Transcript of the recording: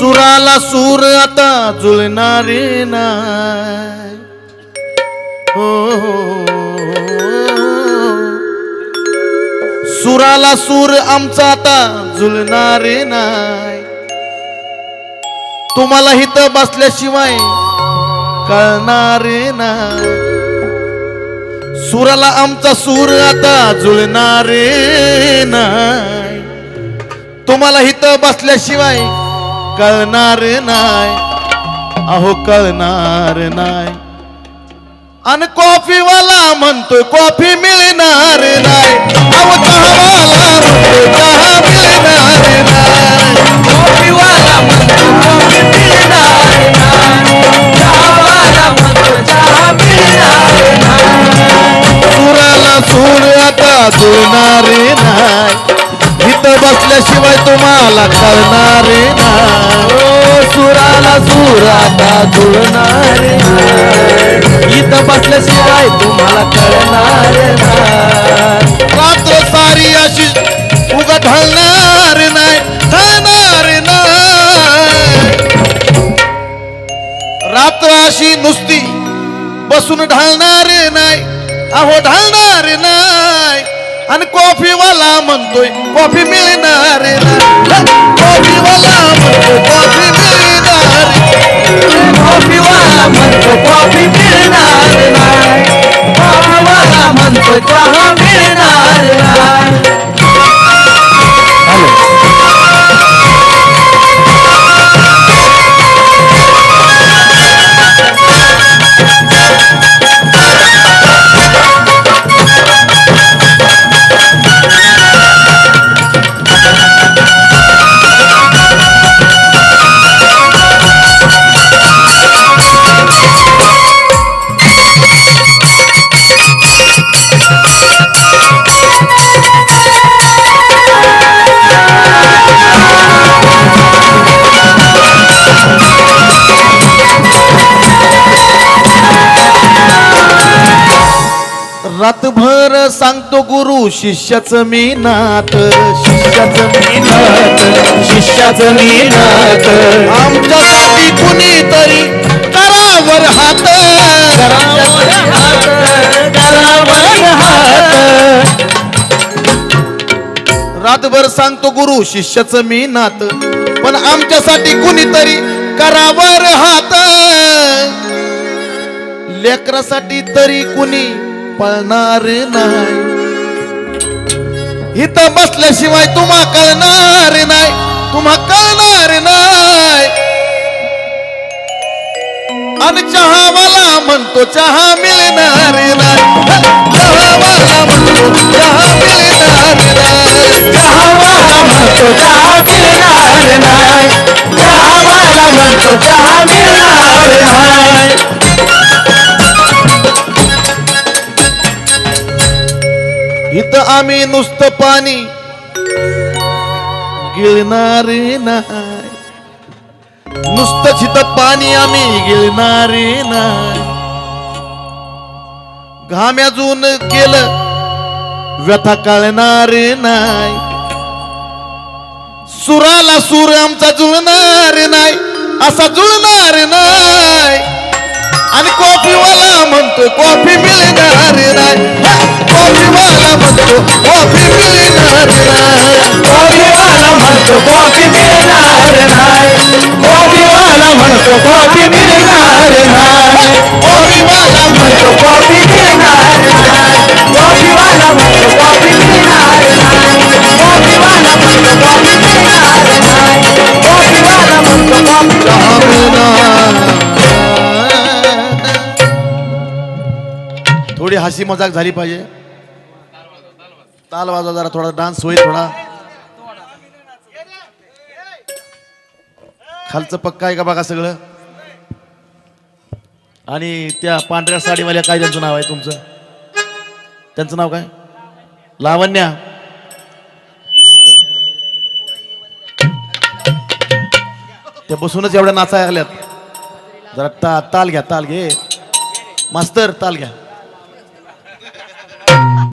सुराला सूर आता जुळणारे नाय हो, हो, हो सुराला सूर आमचा आता जुळणारे नाही. तुम्हाला हित बसल्याशिवाय कळणारे ना सुराला आमचा सूर आता जुळणारे नाय तुम्हाला हित बसल्याशिवाय कळणार नाही. अहो कळणार नाही. आणि कॉफीवाला म्हणतो कॉफी मिळणार नाही. अहो चहावाला म्हणतो चहा मिळणार नाही. कॉफीवाला म्हणतो कॉफी मिळणार नाही. चहावाला म्हणतो चहा मिळणार नाही. सुराला सूर आता जुळणारे नाही. इथं बसल्याशिवाय तुम्हाला कळणारे ना ओ सुराला सुर जुळणार इथं बसल्याशिवाय तुम्हाला कळणार ना रात्र सारी अशी उगा ढळणार नाही ढळणार नाही. रात्र अशी नुसती बसून ढालणार नाही अहो ढालणार नाही. आणि कॉफीवाला म्हणतोय कॉफी मिळणार कॉफीवाला म्हणतोय कॉफी सांगतो गुरु शिष्याचं मी नात शिष्याचं मी नात शिष्याचं मी नात आमच्यासाठी कुणीतरी करावर हात. करावर हात. करावर हात. रातभर सांगतो गुरु शिष्याचं मी नात पण आमच्यासाठी कुणीतरी करावर हात. लेकरासाठी तरी कुणी पळणार नाही. इथं बसल्याशिवाय तुम्हा कळणार नाही. तुम्हा कळणार नाही. आणि मला म्हणतो चहा मिळणार नाही. मला म्हणतो चहा मिळणार नाही. चहावाला म्हणतो चहा मिळणार नाही. चहावाला म्हणतो चहा इथं आम्ही नुसतं पाणी गिळणारे नाही. नुसतं इथं पाणी आम्ही गिळणारे नाही. घाम्याजून गेलं व्यथा कळणारे नाही. सुराला सूर आमचा जुळणार नाही असा जुळणार नाही. आणि कॉफीवाला म्हणतो कॉफी मिळणार नाही कॉफीवाला म्हणतो कॉफी मिळणार नाही कॉफीवाला म्हणतो कॉफी मिळणार नाही कॉफीवाला म्हणतो कॉफी मिळणार नाही कॉफीवाला म्हणतो कॉफी मिळणार हसी मजाक झाली पाहिजे. ताल वाजवा जरा थोडा डान्स होईल थोडा. खालचं पक्का आहे का बघा सगळं? आणि त्या पांढऱ्या साडीवाल्या काय त्यांचं नाव आहे तुमचं. त्यांचं नाव काय? लावण्या. ते बसूनच एवढ्या नाचाय आल्यात जरा ता ताल घ्या ताल घे. मास्तर ताल घ्या.